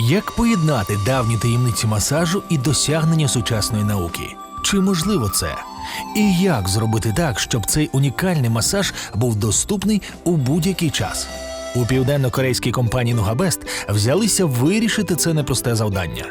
Як поєднати давні таємниці масажу і досягнення сучасної науки? Чи можливо це? І як зробити так, щоб цей унікальний масаж був доступний у будь-який час? У південно-корейській компанії Нугабест взялися вирішити це непросте завдання.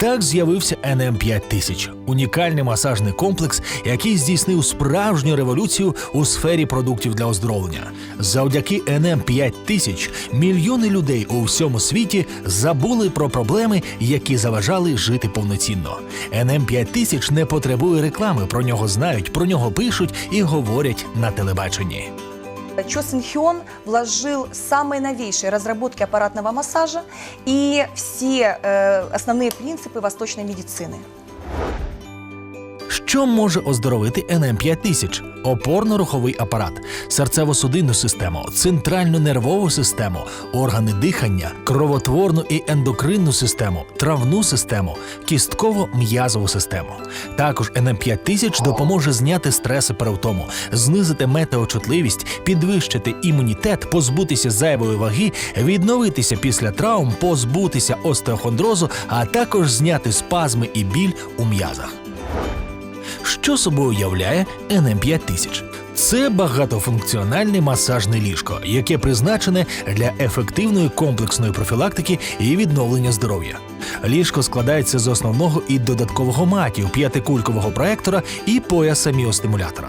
Так з'явився NM 5000 – унікальний масажний комплекс, який здійснив справжню революцію у сфері продуктів для оздоровлення. Завдяки NM 5000 мільйони людей у всьому світі забули про проблеми, які заважали жити повноцінно. NM 5000 не потребує реклами. Про нього знають, про нього пишуть і говорять на телебаченні. Чо Сын Хён вложил самые новейшие разработки аппаратного массажа и все э, основные принципы восточной медицины. Що може оздоровити НМ 5000 опорно-руховий апарат, серцево-судинну систему, центральну нервову систему, органи дихання, кровотворну і ендокринну систему, травну систему, кістково-м'язову систему. Також НМ 5000 допоможе зняти стреси перевтому, знизити метеочутливість, підвищити імунітет, позбутися зайвої ваги, відновитися після травм, позбутися остеохондрозу, а також зняти спазми і біль у м'язах. Що собою уявляє NM 5000? Це багатофункціональне масажне ліжко, яке призначене для ефективної комплексної профілактики і відновлення здоров'я. Ліжко складається з основного і додаткового матів, п'ятикулькового проектора і пояса міостимулятора.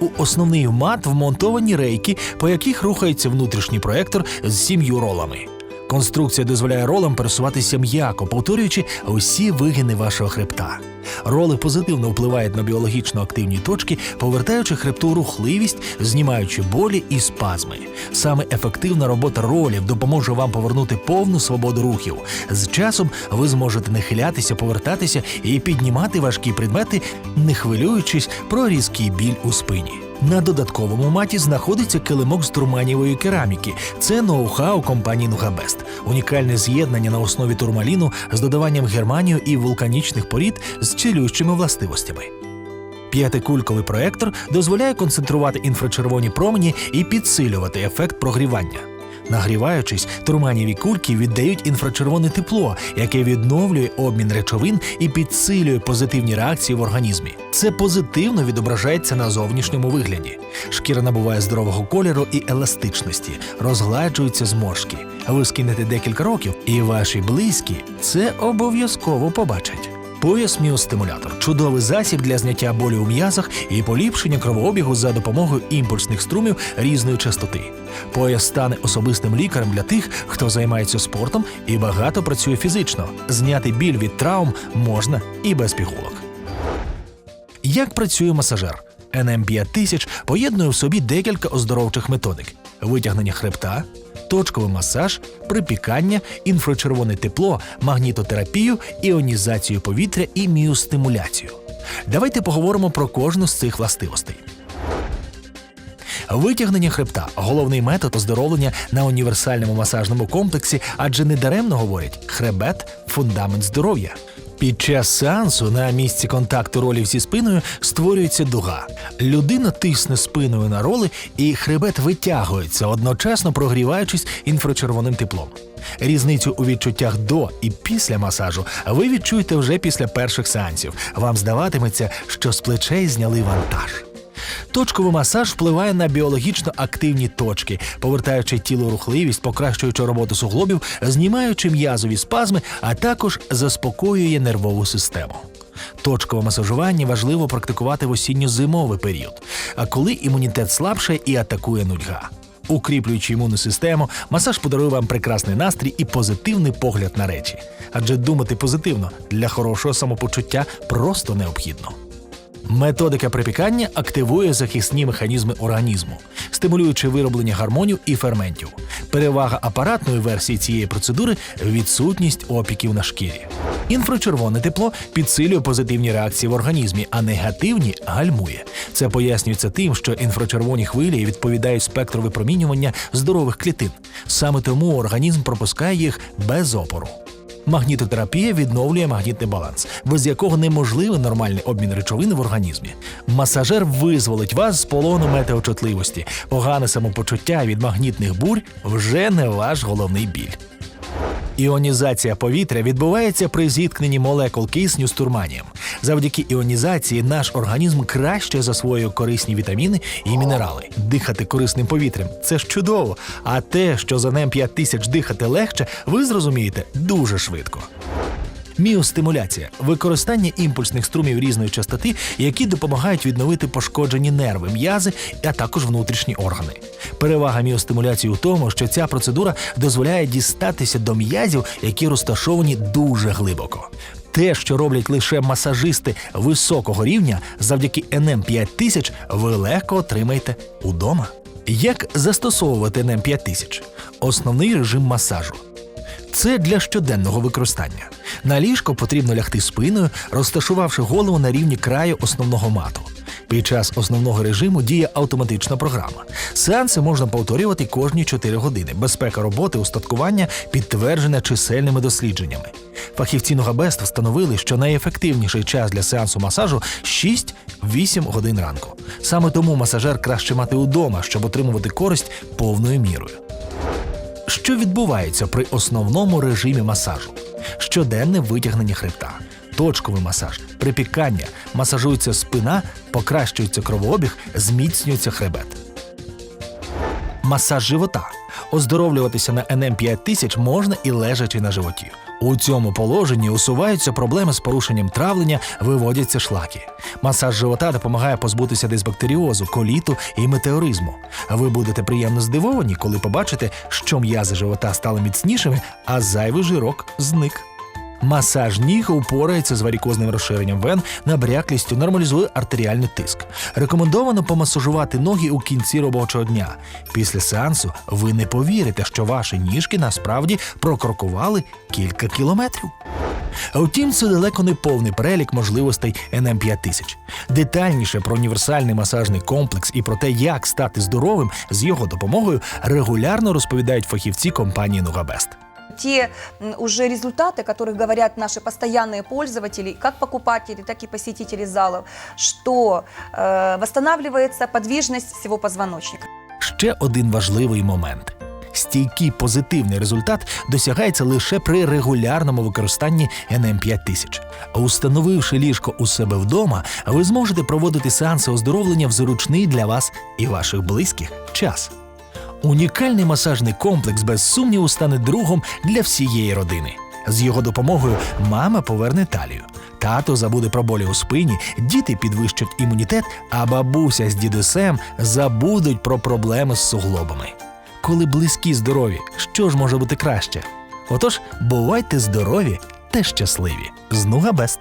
У основний мат вмонтовані рейки, по яких рухається внутрішній проектор з сім'ю ролами. Конструкція дозволяє ролам пересуватися м'яко, повторюючи усі вигини вашого хребта. Роли позитивно впливають на біологічно активні точки, повертаючи хребту рухливість, знімаючи болі і спазми. Саме ефективна робота ролів допоможе вам повернути повну свободу рухів. З часом ви зможете нахилятися, повертатися і піднімати важкі предмети, не хвилюючись про різкий біль у спині. На додатковому маті знаходиться килимок з турманівої кераміки. Це ноу-хау компанії Нугабест. Унікальне з'єднання на основі турмаліну з додаванням германію і вулканічних порід з цілющими властивостями. П'ятикульковий проектор дозволяє концентрувати інфрачервоні промені і підсилювати ефект прогрівання. Нагріваючись, турманіві кульки віддають інфрачервоне тепло, яке відновлює обмін речовин і підсилює позитивні реакції в організмі. Це позитивно відображається на зовнішньому вигляді. Шкіра набуває здорового кольору і еластичності, розгладжуються зморшки. Ви скинете декілька років, і ваші близькі це обов'язково побачать. Пояс міостимулятор чудовий засіб для зняття болю у м'язах і поліпшення кровообігу за допомогою імпульсних струмів різної частоти. Пояс стане особистим лікарем для тих, хто займається спортом і багато працює фізично. Зняти біль від травм можна і без пігулок. Як працює масажер? NM 5000 поєднує в собі декілька оздоровчих методик: витягнення хребта, точковий масаж, припікання, інфрачервоне тепло, магнітотерапію, іонізацію повітря і міостимуляцію. Давайте поговоримо про кожну з цих властивостей. Витягнення хребта головний метод оздоровлення на універсальному масажному комплексі, адже недаремно говорять хребет фундамент здоров'я. Під час сеансу на місці контакту ролів зі спиною створюється дуга. Людина тисне спиною на роли, і хребет витягується, одночасно прогріваючись інфрачервоним теплом. Різницю у відчуттях до і після масажу ви відчуєте вже після перших сеансів. Вам здаватиметься, що з плечей зняли вантаж. Точковий масаж впливає на біологічно активні точки, повертаючи тіло рухливість, покращуючи роботу суглобів, знімаючи м'язові спазми, а також заспокоює нервову систему. Точкове масажування важливо практикувати в осінньо-зимовий період, а коли імунітет слабше і атакує нудьга. Укріплюючи імунну систему, масаж подарує вам прекрасний настрій і позитивний погляд на речі. Адже думати позитивно для хорошого самопочуття просто необхідно. Методика припікання активує захисні механізми організму, стимулюючи вироблення гормонів і ферментів. Перевага апаратної версії цієї процедури відсутність опіків на шкірі. Інфрачервоне тепло підсилює позитивні реакції в організмі, а негативні гальмує. Це пояснюється тим, що інфрачервоні хвилі відповідають спектру випромінювання здорових клітин. Саме тому організм пропускає їх без опору. Магнітотерапія відновлює магнітний баланс, без якого неможливий нормальний обмін речовин в організмі. Масажер визволить вас з полону метеочутливості. Погане самопочуття від магнітних бурь вже не ваш головний біль. Іонізація повітря відбувається при зіткненні молекул кисню з турманієм. Завдяки іонізації наш організм краще засвоює корисні вітаміни і мінерали. Дихати корисним повітрям це ж чудово. А те, що за ним 5 тисяч дихати легше, ви зрозумієте дуже швидко. Міостимуляція використання імпульсних струмів різної частоти, які допомагають відновити пошкоджені нерви, м'язи, а також внутрішні органи. Перевага міостимуляції у тому, що ця процедура дозволяє дістатися до м'язів, які розташовані дуже глибоко. Те, що роблять лише масажисти високого рівня, завдяки НМ 5000 ви легко отримаєте удома. Як застосовувати НМ 5000? Основний режим масажу. Це для щоденного використання. На ліжко потрібно лягти спиною, розташувавши голову на рівні краю основного мату. Під час основного режиму діє автоматична програма. Сеанси можна повторювати кожні 4 години. Безпека роботи устаткування підтверджена чисельними дослідженнями. Фахівці Ногабест встановили, що найефективніший час для сеансу масажу 6-8 годин ранку. Саме тому масажер краще мати удома, щоб отримувати користь повною мірою. Що відбувається при основному режимі масажу? Щоденне витягнення хребта, точковий масаж, припікання, масажується спина, покращується кровообіг, зміцнюється хребет. Масаж живота. Оздоровлюватися на НМ 5000 можна і лежачи на животі. У цьому положенні усуваються проблеми з порушенням травлення, виводяться шлаки. Масаж живота допомагає позбутися дисбактеріозу, коліту і метеоризму. Ви будете приємно здивовані, коли побачите, що м'язи живота стали міцнішими, а зайвий жирок зник. Масаж ніг упорається з варікозним розширенням вен, набряклістю, нормалізує артеріальний тиск. Рекомендовано помасажувати ноги у кінці робочого дня. Після сеансу ви не повірите, що ваші ніжки насправді прокрокували кілька кілометрів. Втім, це далеко не повний перелік можливостей НМ 5000. Детальніше про універсальний масажний комплекс і про те, як стати здоровим з його допомогою, регулярно розповідають фахівці компанії Нугабест те м, уже результаты, о которых говорят наши постоянные пользователи, как покупатели, так и посетители залов, что э, восстанавливается подвижность всего позвоночника. Ще один важливий момент. Стійкий позитивний результат досягається лише при регулярному використанні НМ 5000. А Установивши ліжко у себе вдома, ви зможете проводити сеанси оздоровлення в зручний для вас і ваших близьких час. Унікальний масажний комплекс без сумніву стане другом для всієї родини. З його допомогою мама поверне талію. Тато забуде про болі у спині, діти підвищать імунітет, а бабуся з дідусем забудуть про проблеми з суглобами. Коли близькі здорові, що ж може бути краще? Отож, бувайте здорові та щасливі. З Нугабест!